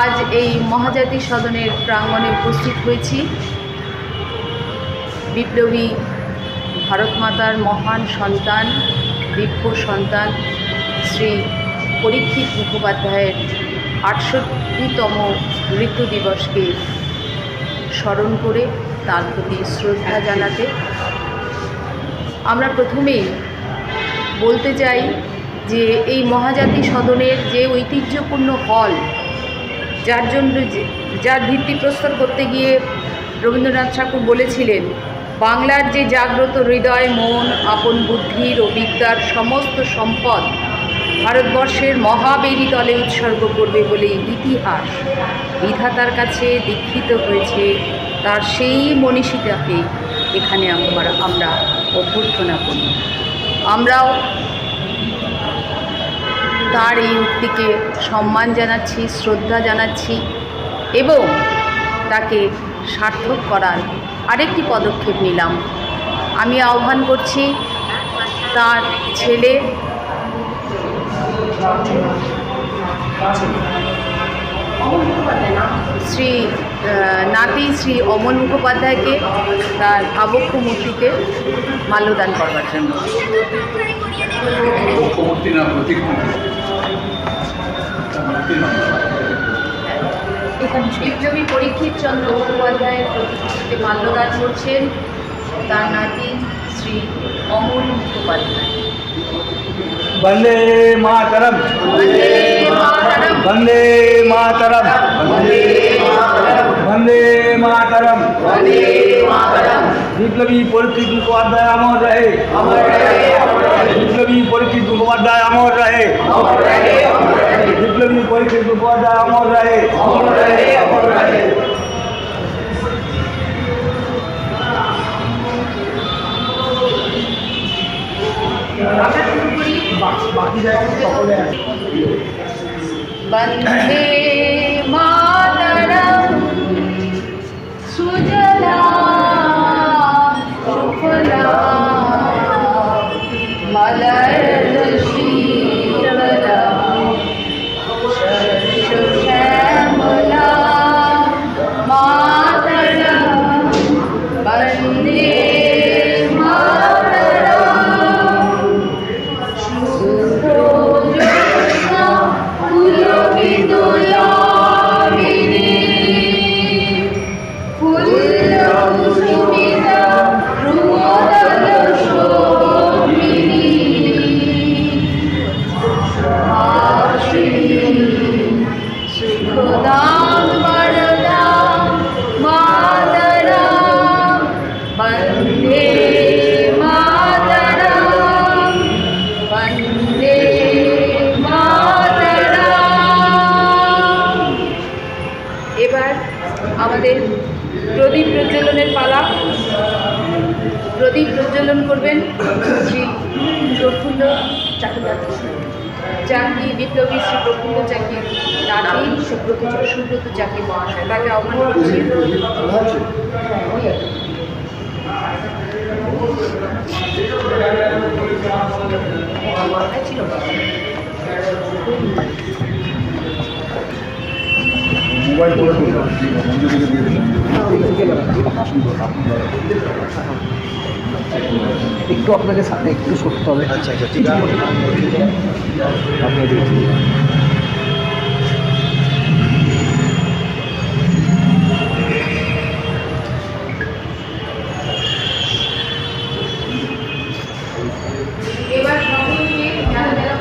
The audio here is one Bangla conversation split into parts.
আজ এই মহাজাতি সদনের প্রাঙ্গণে উপস্থিত হয়েছি। বিপ্লবী ভারত মাতার মহান সন্তান, দিব্য সন্তান, শ্রী পরীক্ষিত মুখোপাধ্যায়ের আটষট্টিতম মৃত্যু দিবসকে স্মরণ করে তার প্রতি শ্রদ্ধা জানাতে আমরা প্রথমেই বলতে চাই যে এই মহাজাতি সদনের যে ঐতিহ্যপূর্ণ হল যার জন্য যার ভিত্তি প্রস্তর করতে গিয়ে রবীন্দ্রনাথ ঠাকুর বলেছিলেন, বাংলার যে জাগ্রত হৃদয়, মন, আপন বুদ্ধির ও বিদ্যার সমস্ত সম্পদ ভারতবর্ষের মহাবেরী তলে উৎসর্গ করবে বলে ইতিহাস বিধাতার কাছে দীক্ষিত হয়েছে, তার সেই মনীষিতাকে এখানে আমরা আমরা অভ্যর্থনা করি। আমরাও তার এই উক্তিকে সম্মান জানাচ্ছি, শ্রদ্ধা জানাচ্ছি এবং তাকে সার্থক করার আরেকটি পদক্ষেপ নিলাম। আমি আহ্বান করছি তার ছেলে শ্রী নাতি শ্রী অমল মুখোপাধ্যায়কে, তার আবক্ষ মূর্তিতে মাল্যদান করবার জন্য। না প্রতীক বিপ্লবী পরীক্ষিত চন্দ্র মুখোপাধ্যায়ের প্রতিকৃতিতে মাল্যদান করছেন তার নাতি শ্রী অমল মুখোপাধ্যায় বন্দে মাতরম বন্দে মাতরম বন্দে মাতরম বিপ্লবী পরীক্ষিত মুখোপাধ্যায় অমর রহে বিপ্লবী পরিচিত মুখোপাধ্যায় আমর রহে বিপ্লবী পরিচিত মুখোপাধ্যায় আমর রহে আমরা শুরু করি বন্দে মাতরম সুজলা সুফলা পালা প্রদীপ প্রজ্বলন করবেন শ্রী প্রফুল্ল চাকরি চাকরি বিপ্লবী শ্রী প্রফুল্ল চাকরি নাতি সুব্রত সুব্রত চাকরি মহাশয়। তাকে আহ্বান করছি। মোবাইল করে একটু আপনাকে সাথে একটু সরতে হবে। আচ্ছা আচ্ছা ঠিক আছে। এবার সকলকে যারা যারা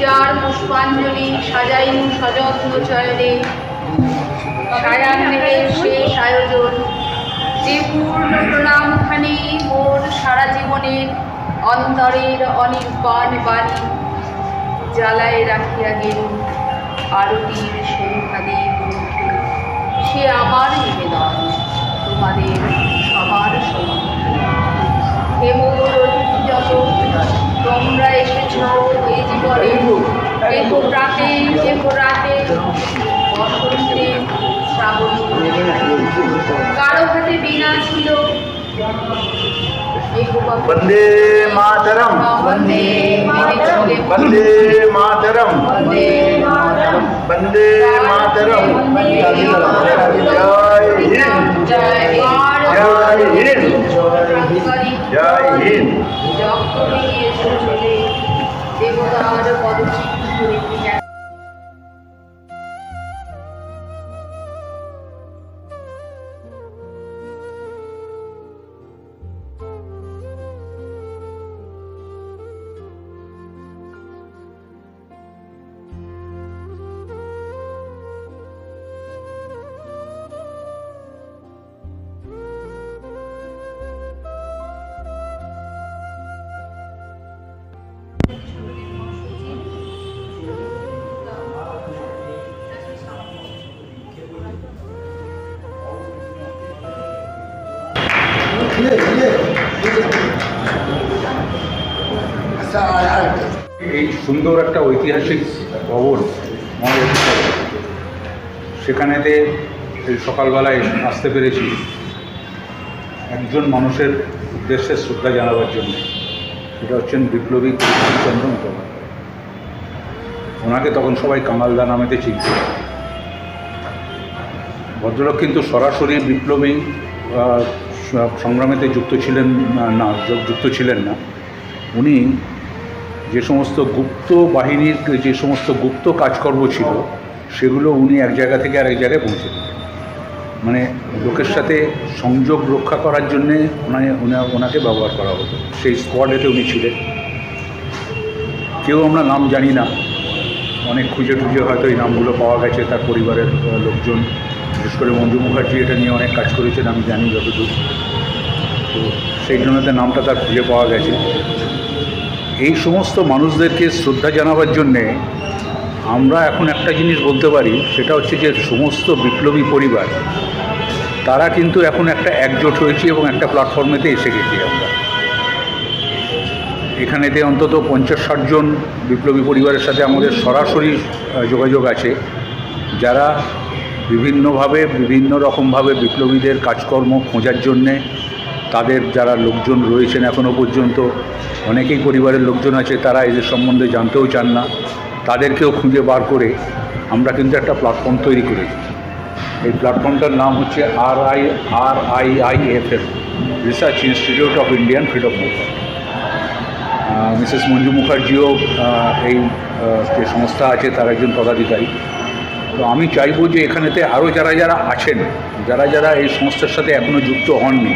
সকলকে পুষ্পাঞ্জলি সাজাইনু সযত্ন চয়নে। শেষ আয়োজন। যে পূর্ণ প্রণামখানি মোর সারা জীবনের অন্তরের অনির্বাণ বাণী জ্বালায় রাখিয়া গেল। আরতির সন্ধ্যাদের মুখে সে আমার নিবেদন তোমাদের সবার সম্মুখে হে অতিথি যত তোমরা এসেছ এই জীবনে। কেহ প্রাতে কেহ রাতে বসন্তে শ্রাবণী। কারও হাতে বীণা ছিল এই গোপাল বন্দে মাতরম। বন্দে মাতরম। বন্দে মাতরম। বন্দে মাতরম। বন্দে মাতরম। জয় হিন্দ। হিন্দ জয় হিন্দ। চলে দেবতার সুন্দর একটা ঐতিহাসিক ভবন। সেখানেতে সকালবেলায় আসতে পেরেছি, একজন মানুষের উদ্দেশ্যে শ্রদ্ধা জানাবার জন্য, সেটা হচ্ছেন বিপ্লবী চন্দ্র মুখোপাধ্যায়। ওনাকে তখন সবাই কামালদা নামেতে চিনত ভদ্রলোক কিন্তু সরাসরি বিপ্লবী সংগ্রামেতে যুক্ত ছিলেন না, যুক্ত ছিলেন না। উনি যে সমস্ত গুপ্ত বাহিনীর যে সমস্ত গুপ্ত কাজকর্ম ছিল, সেগুলো উনি এক জায়গা থেকে আরেক জায়গায় পৌঁছে দিতেন মানে লোকের সাথে সংযোগ রক্ষা করার জন্যে ওনাকে ওনা- ওনাকে ব্যবহার করা হতো। সেই স্কোয়াডেতে উনি ছিলেন। কেউ আমরা নাম জানি না। অনেক খুঁজে টুজে হয়তো এই নামগুলো পাওয়া গেছে তার পরিবারের লোকজন। বিশেষ করে মঞ্জু মুখার্জি এটা নিয়ে অনেক কাজ করেছেন, আমি জানি যতদূর। তো সেই জন্য তার নামটা তার খুঁজে পাওয়া গেছে। এই সমস্ত মানুষদেরকে শ্রদ্ধা জানাবার জন্যে আমরা এখন একটা জিনিস বলতে পারি, সেটা হচ্ছে যে সমস্ত বিপ্লবী পরিবার, তারা কিন্তু এখন একটা একজোট হয়েছে এবং একটা প্ল্যাটফর্মেতে এসে গেছি আমরা। এখানেতে অন্তত পঞ্চাশ ষাটজন বিপ্লবী পরিবারের সাথে আমাদের সরাসরি যোগাযোগ আছে, যারা বিভিন্নভাবে বিভিন্ন রকমভাবে বিপ্লবীদের কাজকর্ম খোঁজার জন্যে তাদের যারা লোকজন রয়েছেন এখনও পর্যন্ত, অনেকেই পরিবারের লোকজন আছে, তারা এদের সম্বন্ধে জানতেও চান না। তাদেরকেও খুঁজে বার করে আমরা কিন্তু একটা প্ল্যাটফর্ম তৈরি করেছি। এই প্ল্যাটফর্মটার নাম হচ্ছে আর I R I I F F research institute of Indian freedom movement Mrs Manju মুখার্জিও এই যে সংস্থা আছে তার একজন পদাধিকারী। তো আমি চাইব যে এখানেতে আরও যারা যারা আছেন, যারা যারা এই সংস্থার সাথে এখনও যুক্ত হননি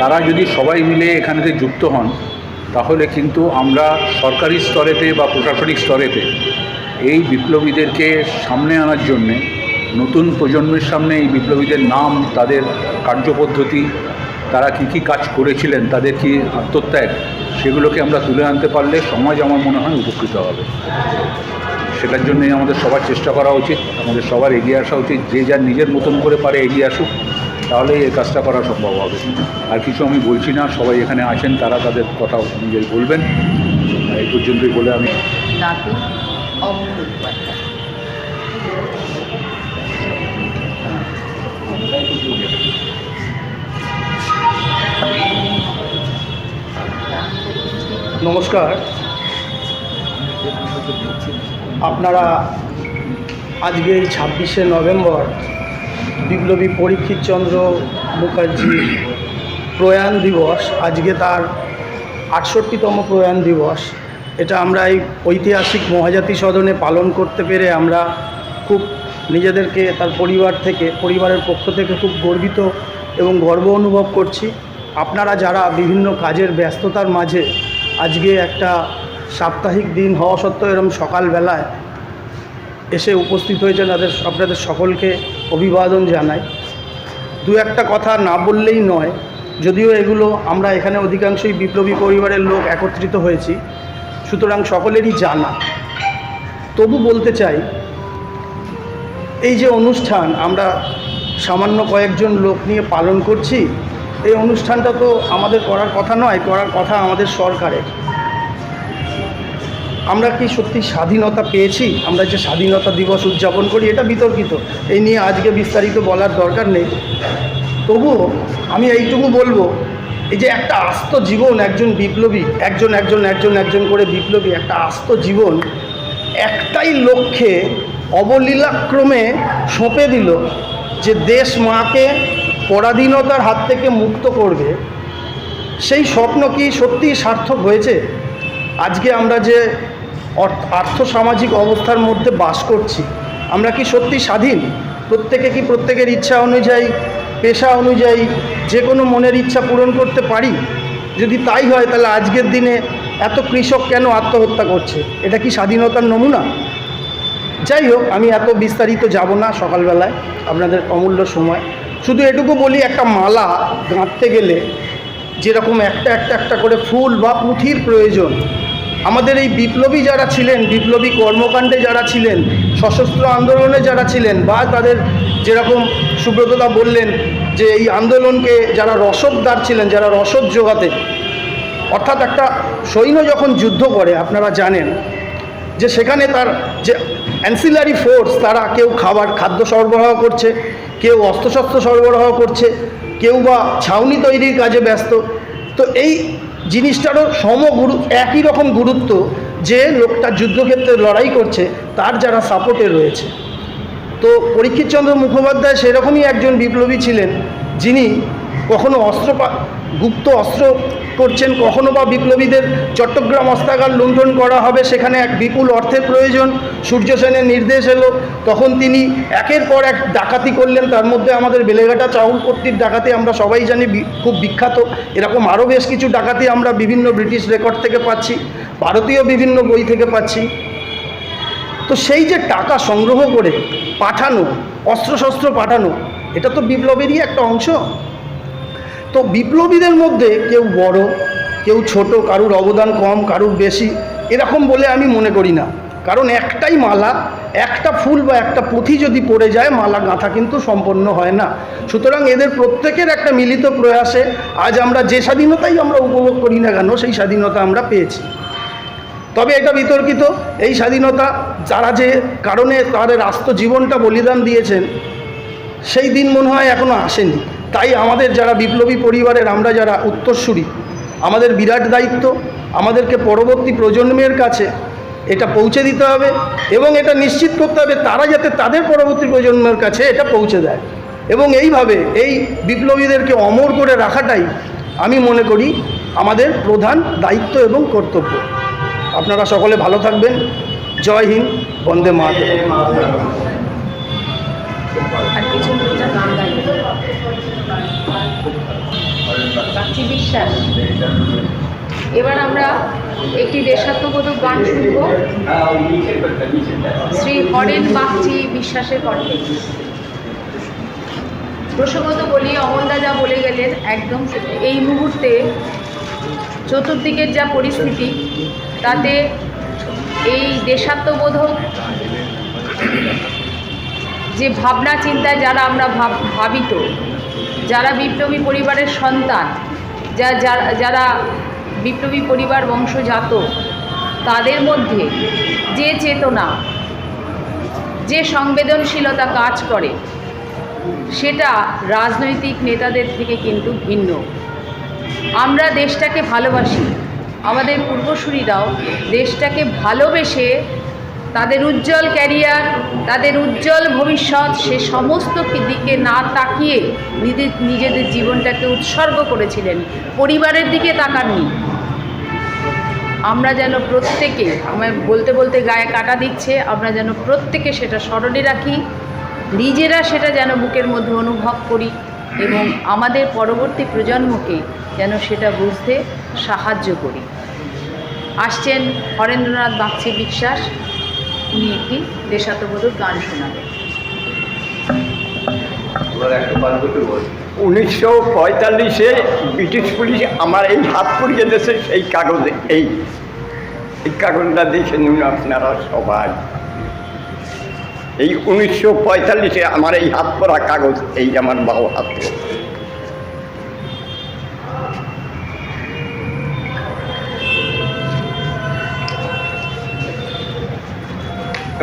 তারা যদি সবাই মিলে এখানেতে যুক্ত হন, তাহলে কিন্তু আমরা সরকারি স্তরেতে বা প্রশাসনিক স্তরেতে এই বিপ্লবীদেরকে সামনে আনার জন্যে, নতুন প্রজন্মের সামনে এই বিপ্লবীদের নাম, তাদের কার্যপদ্ধতি, তারা কী কী কাজ করেছিলেন, তাদের কি আত্মত্যাগ, সেগুলোকে আমরা তুলে আনতে পারলে সমাজ আমার মনে হয় উপকৃত হবে। সেটার জন্যই আমাদের সবার চেষ্টা করা উচিত, আমাদের সবার এগিয়ে আসা উচিত, যে যার নিজের মতন করে পারে এগিয়ে আসুক। তাহলেই এই কাজটা করা সম্ভব হবে। আর কিছু আমি বলছি না সবাই এখানে আসেন তারা তাদের কথা নিজের বলবেন। এই পর্যন্তই বলে আমি নমস্কার। আপনারা আজকে এই ছাব্বিশে নভেম্বর বিপ্লবী পরীক্ষিত চন্দ্র মুখার্জি প্রয়াণ দিবস, আজকে তার আটষট্টিতম প্রয়াণ দিবস। এটা আমরা এই ঐতিহাসিক মহাজাতি সদনে পালন করতে পেরে আমরা খুব নিজেদেরকে, তার পরিবার থেকে, পরিবারের পক্ষ থেকে খুব গর্বিত এবং গর্ব অনুভব করছি। আপনারা যারা বিভিন্ন কাজের ব্যস্ততার মাঝে আজকে একটা সাপ্তাহিক দিন হওয়া সত্ত্বেও এরকম সকালবেলায় এসে উপস্থিত হয়েছেন, তাদের, আপনাদের সকলকে অভিবাদন জানাই। দু একটা কথা না বললেই নয়, যদিও এগুলো আমরা এখানে অধিকাংশই বিপ্লবী পরিবারের লোক একত্রিত হয়েছি, সুতরাং সকলেরই জানা। তবু বলতে চাই, এই যে অনুষ্ঠান আমরা সামান্য কয়েকজন লোক নিয়ে পালন করছি, এই অনুষ্ঠানটা তো আমাদের করার কথা নয়, করার কথা আমাদের সরকারের। আমরা কি সত্যি স্বাধীনতা পেয়েছি? আমরা যে স্বাধীনতা দিবস উদযাপন করি, এটা বিতর্কিত। এই নিয়ে আজকে বিস্তারিত বলার দরকার নেই। তবুও আমি এইটুকু বলব, এই যে একটা আস্ত জীবন একজন বিপ্লবী, একজন একজন একজন একজন করে বিপ্লবী, একটা আস্ত জীবন, একটাই লক্ষ্যে অবলীলাক্রমে সঁপে দিল যে দেশ মাকে পরাধীনতার হাত থেকে মুক্ত করবে। সেই স্বপ্ন কি সত্যিই সার্থক হয়েছে? আজকে আমরা যে আর্থসামাজিক অবস্থার মধ্যে বাস করছি। আমরা কি সত্যি স্বাধীন? প্রত্যেকে কি প্রত্যেকের ইচ্ছা অনুযায়ী, পেশা অনুযায়ী যে কোনো মনের ইচ্ছা পূরণ করতে পারি? যদি তাই হয়, তাহলে আজকের দিনে এত কৃষক কেন আত্মহত্যা করছে? এটা কি স্বাধীনতার নমুনা? যাই হোক, আমি এত বিস্তারিত যাব না সকালবেলায়, আপনাদের অমূল্য সময়। শুধু এটুকু বলি, একটা মালা গাঁথতে গেলে যেরকম একটা একটা একটা করে ফুল বা পুঁথির প্রয়োজন আমাদের এই বিপ্লবী যারা ছিলেন, বিপ্লবী কর্মকাণ্ডে যারা ছিলেন, সশস্ত্র আন্দোলনে যারা ছিলেন বা তাদের যেরকম সুব্রতদা বললেন যে এই আন্দোলনকে যারা রসদদার ছিলেন, যারা রসদ জোগাতেন অর্থাৎ একটা সৈন্য যখন যুদ্ধ করে, আপনারা জানেন যে সেখানে তার যে অ্যান্সিলারি ফোর্স তারা কেউ খাবার, খাদ্য সরবরাহ করছে, কেউ অস্ত্রশস্ত্র সরবরাহ করছে, কেউ বা ছাউনি তৈরির কাজে ব্যস্ত। তো এই জিনিসটারও সম গুরু একই রকম গুরুত্ব যে লোকটা যুদ্ধক্ষেত্রে লড়াই করছে, তার যারা সাপোর্টে রয়েছে। তো পরীক্ষিতচন্দ্র মুখোপাধ্যায় সেরকমই একজন বিপ্লবী ছিলেন, যিনি কখনো অস্ত্র গুপ্ত অস্ত্র করছেন, কখনো বা বিপ্লবীদের চট্টগ্রাম অস্ত্রাগার লুণ্ঠন করা হবে, সেখানে এক বিপুল অর্থের প্রয়োজন। সূর্য সেনের নির্দেশ এলো, তখন তিনি একের পর এক ডাকাতি করলেন। তার মধ্যে আমাদের বেলেঘাটা চাউলপট্টির ডাকাতি আমরা সবাই জানি খুব বিখ্যাত। এরকম আরও বেশ কিছু ডাকাতি আমরা বিভিন্ন ব্রিটিশ রেকর্ড থেকে পাচ্ছি, ভারতীয় বিভিন্ন বই থেকে পাচ্ছি। তো সেই যে টাকা সংগ্রহ করে পাঠানো, অস্ত্রশস্ত্র পাঠানো, এটা তো বিপ্লবেরই একটা অংশ। তো বিপ্লবীদের মধ্যে কেউ বড়, কেউ ছোট, কারুর অবদান কম, কারুর বেশি, এরকম বলে আমি মনে করি না। কারণ একটাই মালা, একটা ফুল বা একটা পুঁথি যদি পড়ে যায়, মালা গাঁথা কিন্তু সম্পন্ন হয় না। সুতরাং এদের প্রত্যেকের একটা মিলিত প্রয়াসে আজ আমরা যে স্বাধীনতাই আমরা উপভোগ করি না কেন, সেই স্বাধীনতা আমরা পেয়েছি। তবে এটা বিতর্কিত, এই স্বাধীনতা যারা যে কারণে তাদের আস্ত জীবনটা বলিদান দিয়েছেন, সেই দিন মনে হয় এখনও আসেনি। তাই আমাদের যারা বিপ্লবী পরিবারের, আমরা যারা উত্তরসূরি, আমাদের বিরাট দায়িত্ব, আমাদেরকে পরবর্তী প্রজন্মের কাছে এটা পৌঁছে দিতে হবে এবং এটা নিশ্চিত করতে হবে তারা যাতে তাদের পরবর্তী প্রজন্মের কাছে এটা পৌঁছে দেয়। এবং এইভাবে এই বিপ্লবীদেরকে অমর করে রাখাটাই আমি মনে করি আমাদের প্রধান দায়িত্ব এবং কর্তব্য। আপনারা সকলে ভালো থাকবেন। জয় হিন্দ, বন্দে মাতরম। বিশ্বাস। এবার আমরা একটি দেশাত্মবোধক গান শুনব। শ্রী হরেন বাগচি বিশ্বাসের কণ্ঠে। প্রসঙ্গত বলি, অমলদা যা বলে গেলেন, একদম এই মুহূর্তে চতুর্দিকের যা পরিস্থিতি, তাতে এই দেশাত্মবোধক যে ভাবনা চিন্তায় যারা আমরা ভাব, ভাবিত, যারা বিপ্লবী পরিবারের সন্তান, যা যারা বিপ্লবী পরিবার বংশজাত, তাদের মধ্যে যে চেতনা, যে সংবেদনশীলতা কাজ করে, সেটা রাজনৈতিক নেতাদের থেকে কিন্তু ভিন্ন। আমরা দেশটাকে ভালোবাসি, আমাদের পূর্বসূরিরাও দেশটাকে ভালোবেসে তাদের উজ্জ্বল ক্যারিয়ার, তাদের উজ্জ্বল ভবিষ্যৎ, সে সমস্ত দিকে না তাকিয়ে নিজের নিজেদের জীবনটাকে উৎসর্গ করেছিলেন। পরিবারের দিকে তাকাননি। আমরা যেন প্রত্যেকে আমার বলতে বলতে গায়ে কাটা দিচ্ছে, আমরা যেন প্রত্যেকে সেটা স্মরণে রাখি, নিজেরা সেটা যেন বুকের মধ্যে অনুভব করি এবং আমাদের পরবর্তী প্রজন্মকে যেন সেটা বুঝতে সাহায্য করি। আসছেন হরেন্দ্রনাথ বাগচি বিশ্বাস উনি একটি দেশাত্মবোধক গান শোনাবেন। উনিশশো পঁয়তাল্লিশে ব্রিটিশ পুলিশ আমার এই হাত পড়িয়ে দিয়েছে সেই কাগজে এই। এই কাগজটা দেখে নিন আপনারা সবাই। এই উনিশশো পঁয়তাল্লিশে আমার এই হাত পরা কাগজ এই আমার বাউ হাত পরা।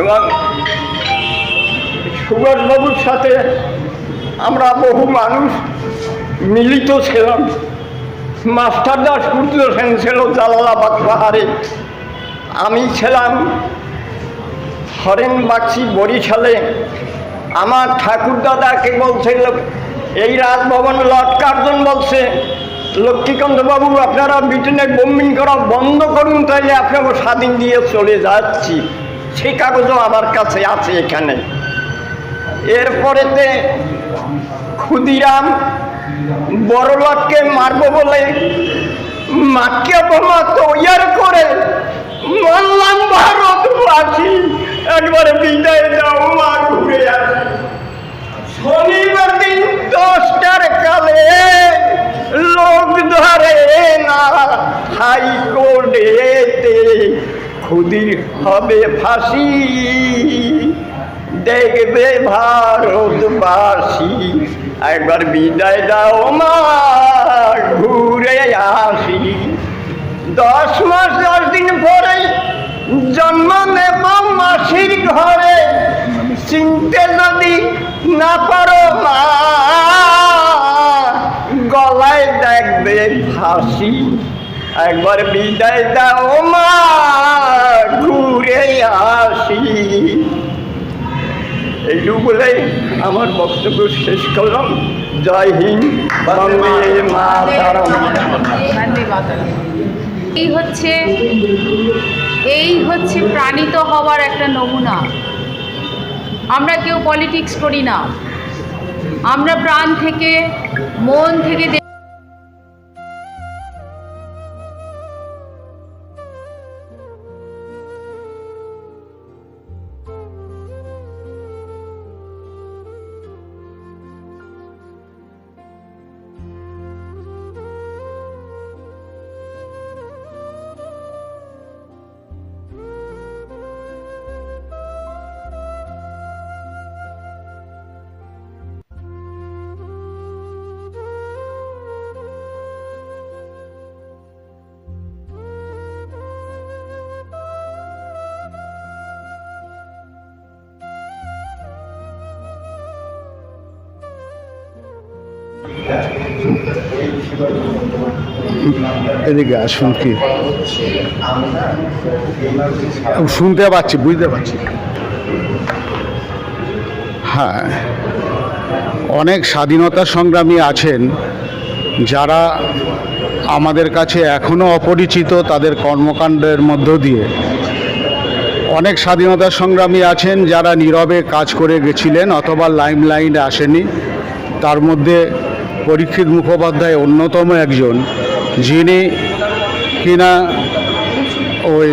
এবং সুভাষবাবুর সাথে আমরা বহু মানুষ মিলিত ছিলাম। মাস্টার দাস সূর্য সেন ছিল জালালাবাদ পাহাড়ে। আমি ছিলাম হরেন বাক্সি বরিশালে। আমার ঠাকুর দাদাকে বলছিল এই রাজভবন লর্ড কার্জন বলছে। লক্ষ্মীকান্তবাবু আপনারা ব্রিটেনে বোম্বিং করা বন্ধ করুন, তাইলে আপনাকে স্বাধীন দিয়ে চলে যাচ্ছি। সেই কাগজও আমার কাছে আছে এখানে। এরপরেতে ক্ষুদিরাম বড়লোককে মারবো বলে মাকে বোমা তৈয়ার করে মানলাম ভারতবাসী, একবার বিদায় দাও মা, ঘুরে শনিবার দিন দশটার কালে লোক ধরে না হাইকোর্টেতে খুদির হবে ফাঁসি। দেখবে ভারতবাসী, একবার বিদায় দাও মা, ঘুরে আসি। দশ মাস, দশ দিন পরে জন্ম নেব মাসির ঘরে। চিনতে যদি না পারো মা, গলায় দেখবে ফাঁসি। একবার বিদায় দাও মা ঘুরে আসি এইটুকু বলে আমার বক্তব্য শেষ করলাম। জয় হিন্দ। বন্দে এই হচ্ছে এই হচ্ছে প্রাণিত হওয়ার একটা নমুনা। আমরা কেউ পলিটিক্স করি না। আমরা প্রাণ থেকে মন থেকে এদিকে আসুন কি? শুনতে পাচ্ছি, বুঝতে পারছি। হ্যাঁ অনেক স্বাধীনতা সংগ্রামী আছেন যারা আমাদের কাছে এখনও অপরিচিত তাদের কর্মকাণ্ডের মধ্য দিয়ে। অনেক স্বাধীনতা সংগ্রামী আছেন যারা নীরবে কাজ করে গেছিলেন অথবা লাইম লাইনে আসেনি। তার মধ্যে পরীক্ষিত মুখোপাধ্যায় অন্যতম একজন, যিনি কিনা ওই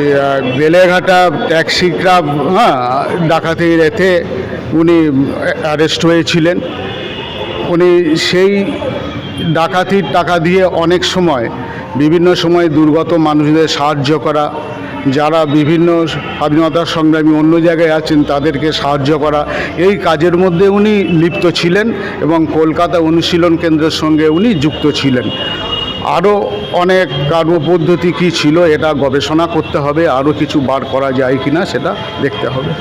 বেলেঘাটা ট্যাক্সি ক্লাব হ্যাঁ ডাকাতির এতে উনি অ্যারেস্ট হয়েছিলেন। উনি সেই ডাকাতির টাকা দিয়ে অনেক সময়, বিভিন্ন সময় দুর্গত মানুষদের সাহায্য করা যারা বিভিন্ন স্বাধীনতা সংগ্রামী অন্য জায়গায় আছেন, তাদেরকে সাহায্য করা। এই কাজের মধ্যে উনি লিপ্ত ছিলেন এবং কলকাতা অনুশীলন কেন্দ্রের সঙ্গে উনি যুক্ত ছিলেন। আরও অনেক কর্মপদ্ধতি কী ছিল এটা গবেষণা করতে হবে, আরও কিছু বার করা যায় কি না সেটা দেখতে হবে।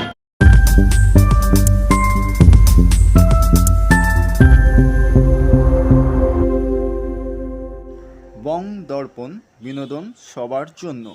বং দর্পণ বিনোদন সবার জন্য।